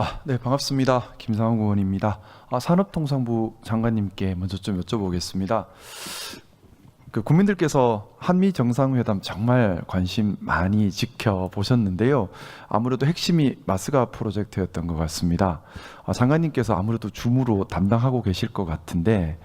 아, 네, 반갑습니다. 김상훈 의원입니다. 아, 산업통상부 장관님께 먼저 좀 여쭤보겠습니다. 그 국민들께서 한미 정상회담 정말 관심 많이 지켜보셨는데요. 아무래도 핵심이 마스가 프로젝트였던 것 같습니다. 아, 장관님께서 아무래도 주무로 담당하고 계실 것 같은데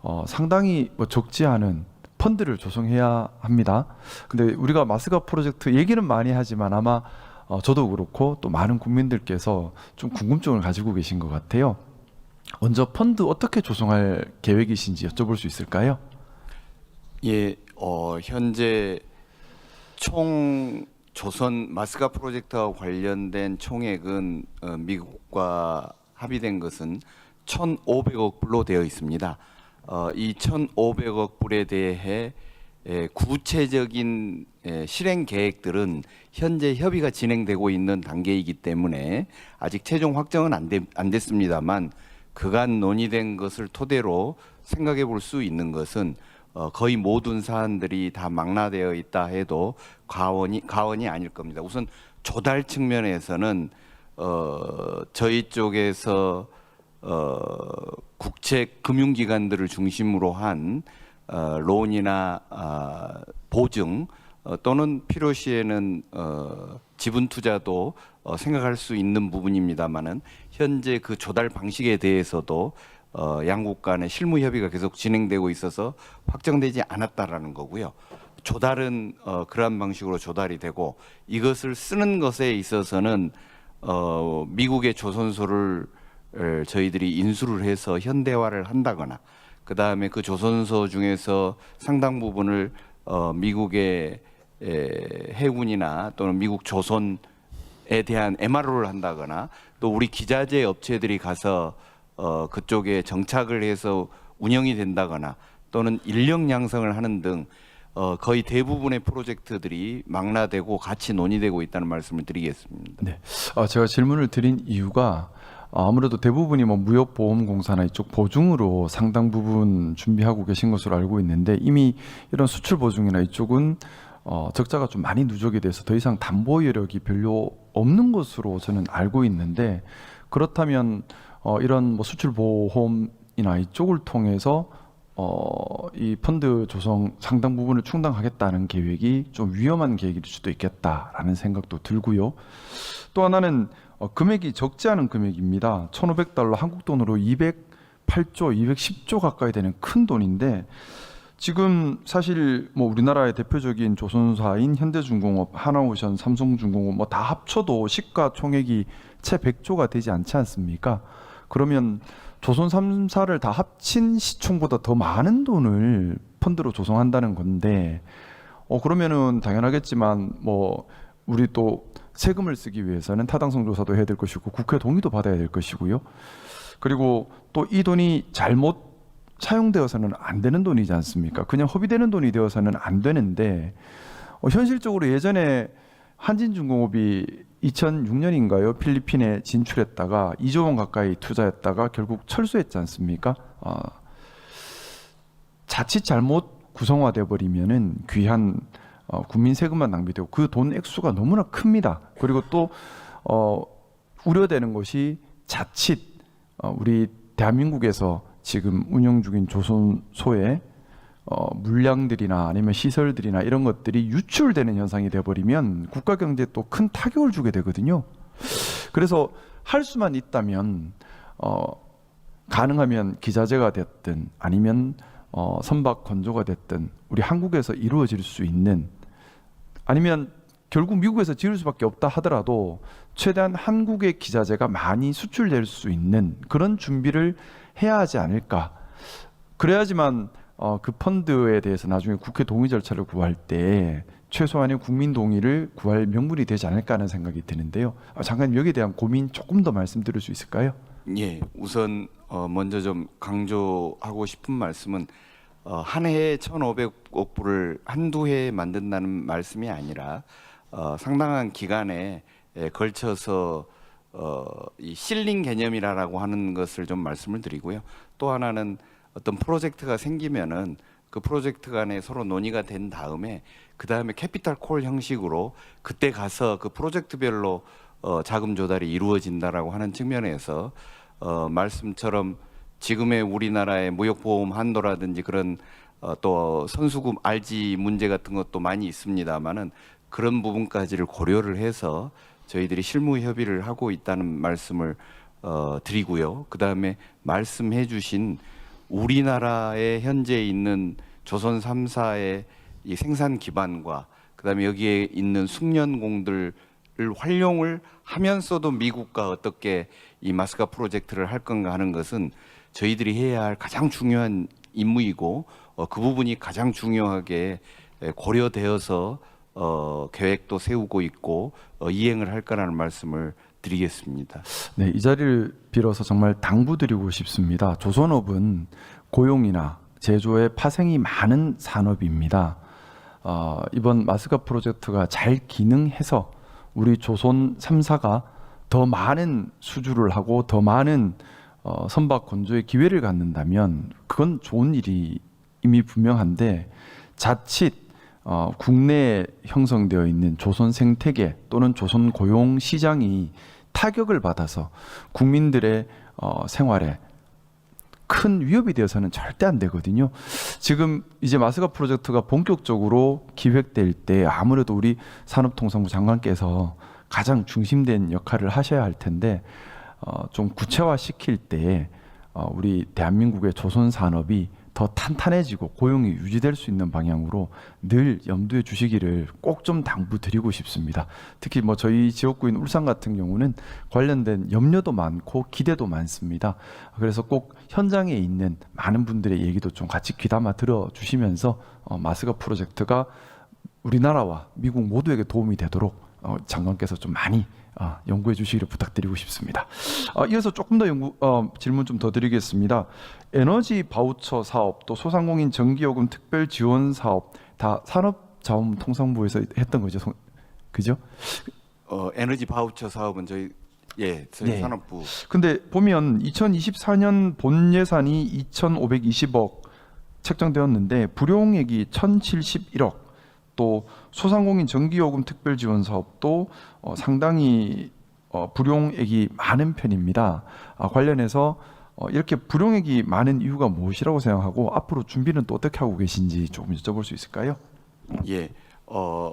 어, 상당히 뭐 적지 않은 펀드를 조성해야 합니다. 근데 우리가 마스가 프로젝트 얘기는 많이 하지만 아마 어, 저도 그렇고 또 많은 국민들께서 좀 궁금증을 가지고 계신 것 같아요. 먼저 펀드 어떻게 조성할 계획이신지 여쭤볼 수 있을까요? 예, 어, 현재 총 조선 마스가 프로젝트와 관련된 총액은 어, 미국과 합의된 것은 1,500억 불로 되어 있습니다. 어, 이 1,500억 불에 대해 에, 구체적인 에, 실행 계획들은 현재 협의가 진행되고 있는 단계이기 때문에 아직 최종 확정은 안, 되, 안 됐습니다만 그간 논의된 것을 토대로 생각해 볼 수 있는 것은 어, 거의 모든 사안들이 다 망라되어 있다 해도 과언이 과언이 아닐 겁니다. 우선 조달 측면에서는 어, 저희 쪽에서 어, 국채 금융기관들을 중심으로 한 어, 론이나 아, 보증 어, 또는 필요시에는 어, 지분 투자도 어, 생각할 수 있는 부분입니다만은 현재 그 조달 방식에 대해서도 어, 양국 간의 실무 협의가 계속 진행되고 있어서 확정되지 않았다라는 거고요. 조달은 어, 그러한 방식으로 조달이 되고 이것을 쓰는 것에 있어서는 어, 미국의 조선소를 에, 저희들이 인수를 해서 현대화를 한다거나 그 다음에 그 조선소 중에서 상당 부분을 어, 미국의 에, 해군이나 또는 미국 조선에 대한 MRO를 한다거나 또 우리 기자재 업체들이 가서 어, 그쪽에 정착을 해서 운영이 된다거나 또는 인력 양성을 하는 등 어, 거의 대부분의 프로젝트들이 망라되고 같이 논의되고 있다는 말씀을 드리겠습니다. 네, 어, 제가 질문을 드린 이유가 어, 아무래도 대부분이 뭐 무역보험공사나 이쪽 보증으로 상당 부분 준비하고 계신 것으로 알고 있는데 이미 이런 수출 보증이나 이쪽은 어, 적자가 좀 많이 누적이 돼서 더 이상 담보 여력이 별로 없는 것으로 저는 알고 있는데 그렇다면 어, 이런 뭐 수출 보험이나 이쪽을 통해서 어, 이 펀드 조성 상당 부분을 충당하겠다는 계획이 좀 위험한 계획일 수도 있겠다라는 생각도 들고요. 또 하나는 어, 금액이 적지 않은 금액입니다. 1,500달러 한국 돈으로 208조, 210조 가까이 되는 큰 돈인데 지금 사실 뭐 우리나라의 대표적인 조선사인 현대중공업, 하나오션, 삼성중공업 뭐 다 합쳐도 시가총액이 채 100조가 되지 않지 않습니까? 그러면 조선 3사를 다 합친 시총보다 더 많은 돈을 펀드로 조성한다는 건데 어 그러면은 당연하겠지만 뭐 우리 또 세금을 쓰기 위해서는 타당성 조사도 해야 될 것이고 국회 동의도 받아야 될 것이고요. 그리고 또 이 돈이 잘못 사용되어서는 안 되는 돈이지 않습니까? 그냥 허비되는 돈이 되어서는 안 되는데 어, 현실적으로 예전에 한진중공업이 2006년인가요? 필리핀에 진출했다가 2조 원 가까이 투자했다가 결국 철수했지 않습니까? 아, 자칫 잘못 구성화돼 버리면은 귀한 어, 국민 세금만 낭비되고 그 돈 액수가 너무나 큽니다. 그리고 또 어, 우려되는 것이 자칫 어, 우리 대한민국에서 지금 운영 중인 조선소의 어, 물량들이나 아니면 시설들이나 이런 것들이 유출되는 현상이 돼버리면 국가 경제에 또 큰 타격을 주게 되거든요. 그래서 할 수만 있다면 어, 가능하면 기자재가 됐든 아니면 어, 선박 건조가 됐든 우리 한국에서 이루어질 수 있는 아니면 결국 미국에서 지을 수밖에 없다 하더라도 최대한 한국의 기자재가 많이 수출될 수 있는 그런 준비를 해야 하지 않을까. 그래야지만 어, 그 펀드에 대해서 나중에 국회 동의 절차를 구할 때 최소한의 국민 동의를 구할 명분이 되지 않을까 하는 생각이 드는데요. 어, 장관님 여기에 대한 고민 조금 더 말씀드릴 수 있을까요? 예, 우선 어, 먼저 좀 강조하고 싶은 말씀은 어, 한 해에 1,500억 불을 한두 해에 만든다는 말씀이 아니라 어, 상당한 기간에 에, 걸쳐서 어, 이 실링 개념이라고 하는 것을 좀 말씀을 드리고요. 또 하나는 어떤 프로젝트가 생기면은 그 프로젝트 간에 서로 논의가 된 다음에 그 다음에 캐피탈 콜 형식으로 그때 가서 그 프로젝트별로 어, 자금 조달이 이루어진다라고 하는 측면에서 어, 말씀처럼 지금의 우리나라의 무역보험 한도라든지 그런 어, 또 선수금 RG 문제 같은 것도 많이 있습니다만은 그런 부분까지를 고려를 해서 저희들이 실무 협의를 하고 있다는 말씀을 어, 드리고요. 그 다음에 말씀해주신 우리나라에 현재 있는 조선 3사의 이 생산 기반과 그다음에 여기에 있는 숙련공들을 활용을 하면서도 미국과 어떻게 이 마스카 프로젝트를 할 건가 하는 것은 저희들이 해야 할 가장 중요한 임무이고 어, 그 부분이 가장 중요하게 에, 고려되어서 어, 계획도 세우고 있고 어, 이행을 할 거라는 말씀을 드리겠습니다. 네, 이 자리를 빌어서 정말 당부드리고 싶습니다. 조선업은 고용이나 제조에 파생이 많은 산업입니다. 어, 이번 마스카 프로젝트가 잘 기능해서 우리 조선 3사가 더 많은 수주를 하고 더 많은 어, 선박 건조의 기회를 갖는다면 그건 좋은 일이 이미 분명한데 자칫 어, 국내에 형성되어 있는 조선 생태계 또는 조선 고용 시장이 타격을 받아서 국민들의 어, 생활에 큰 위협이 되어서는 절대 안 되거든요. 지금 이제 마스가 프로젝트가 본격적으로 기획될 때 아무래도 우리 산업통상부 장관께서 가장 중심된 역할을 하셔야 할 텐데 어, 좀 구체화 시킬 때 어, 우리 대한민국의 조선 산업이 더 탄탄해지고 고용이 유지될 수 있는 방향으로 늘 염두에 주시기를 꼭 좀 당부드리고 싶습니다. 특히 뭐 저희 지역구인 울산 같은 경우는 관련된 염려도 많고 기대도 많습니다. 그래서 꼭 현장에 있는 많은 분들의 얘기도 좀 같이 귀담아 들어주시면서 어, 마스가 프로젝트가 우리나라와 미국 모두에게 도움이 되도록 어, 장관께서 좀 많이 어, 연구해 주시기를 부탁드리고 싶습니다. 어, 이어서 조금 더 연구 어, 질문 좀 더 드리겠습니다. 에너지 바우처 사업 또 소상공인 전기요금 특별 지원 사업 다 산업자원통상부에서 했던 거죠, 송- 그죠? 어, 에너지 바우처 사업은 저희 예 저희 네. 산업부 근데 보면 2024년 본 예산이 2,520억 책정되었는데 불용액이 1,071억 또 소상공인 전기요금 특별 지원 사업도 어, 상당히 어, 불용액이 많은 편입니다. 아, 관련해서 어, 이렇게 불용액이 많은 이유가 무엇이라고 생각하고 앞으로 준비는 또 어떻게 하고 계신지 조금 여쭤볼 수 있을까요? 예, 어,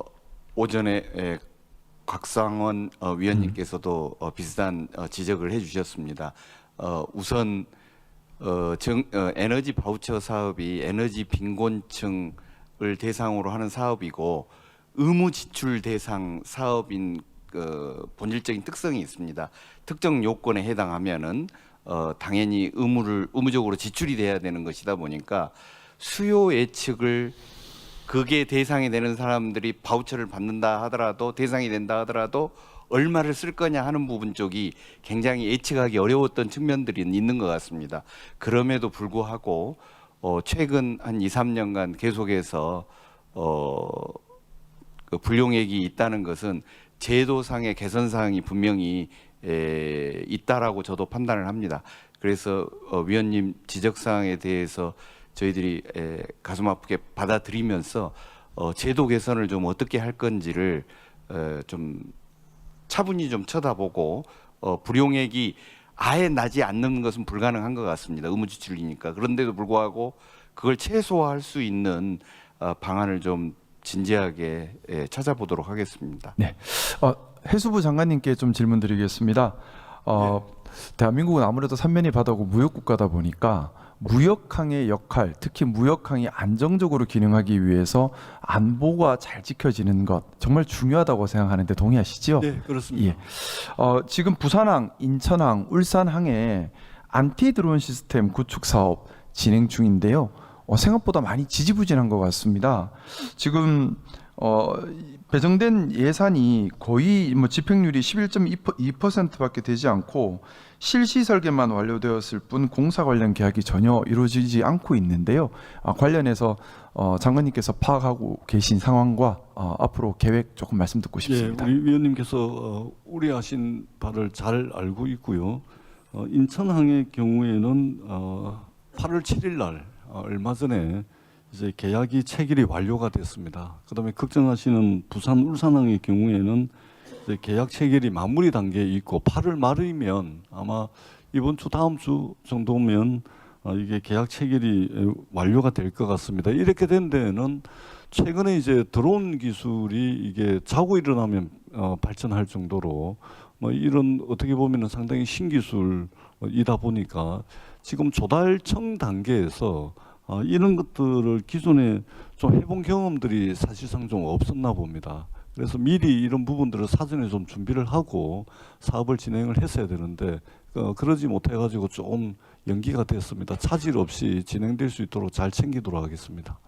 오전에 에, 곽상원 어, 위원님께서도 어, 비슷한 어, 지적을 해주셨습니다. 어, 우선 어, 정, 어, 에너지 바우처 사업이 에너지 빈곤층 을 대상으로 하는 사업이고 의무 지출 대상 사업인 그 본질적인 특성이 있습니다. 특정 요건에 해당하면은 어, 당연히 의무를 의무적으로 지출이 돼야 되는 것이다 보니까 수요 예측을 그게 대상이 되는 사람들이 바우처를 받는다 하더라도 대상이 된다 하더라도 얼마를 쓸 거냐 하는 부분 쪽이 굉장히 예측하기 어려웠던 측면들이 있는 것 같습니다. 그럼에도 불구하고 어, 최근 한 2, 3년간 계속해서 어, 그 불용액이 있다는 것은 제도상의 개선 사항이 분명히 에, 있다라고 저도 판단을 합니다. 그래서 어, 위원님 지적 사항에 대해서 저희들이 에, 가슴 아프게 받아들이면서 어, 제도 개선을 좀 어떻게 할 건지를 어, 좀 차분히 좀 쳐다보고 어, 불용액이 아예 나지 않는 것은 불가능한 것 같습니다. 의무지출이니까 그런데도 불구하고 그걸 최소화할 수 있는 어, 방안을 좀 진지하게 예, 찾아보도록 하겠습니다. 네. 어, 해수부 장관님께 좀 질문 드리겠습니다. 어, 대한민국은 아무래도 삼면이 바다고 무역 국가다 보니까 무역항의 역할, 특히 무역항이 안정적으로 기능하기 위해서 안보가 잘 지켜지는 것 정말 중요하다고 생각하는데 동의하시죠? 네, 그렇습니다. 예. 어, 지금 부산항, 인천항, 울산항에 안티 드론 시스템 구축 사업 진행 중인데요. 어, 생각보다 많이 지지부진한 것 같습니다. 지금 어, 배정된 예산이 거의 뭐 집행률이 11.2%밖에 되지 않고 실시 설계만 완료되었을 뿐 공사 관련 계약이 전혀 이루어지지 않고 있는데요. 아, 관련해서 어, 장관님께서 파악하고 계신 상황과 어, 앞으로 계획 조금 말씀 듣고 싶습니다. 예, 우리 위원님께서 어, 우려하신 바를 잘 알고 있고요. 어, 인천항의 경우에는 어, 8월 7일 날 어, 얼마 전에 이제 계약이 체결이 완료가 됐습니다. 그다음에 걱정하시는 부산 울산항의 경우에는 계약 체결이 마무리 단계에 있고 8월 말이면 아마 이번 주 다음 주 정도면 어, 이게 계약 체결이 에, 완료가 될 것 같습니다. 이렇게 된 데에는 최근에 이제 드론 기술이 이게 자고 일어나면 어, 발전할 정도로 뭐 이런 어떻게 보면은 상당히 신기술이다 보니까 지금 조달청 단계에서 어, 이런 것들을 기존에 좀 해본 경험들이 사실상 좀 없었나 봅니다. 그래서 미리 이런 부분들을 사전에 좀 준비를 하고 사업을 진행을 했어야 되는데 어, 그러지 못해가지고 좀 연기가 됐습니다. 차질 없이 진행될 수 있도록 잘 챙기도록 하겠습니다.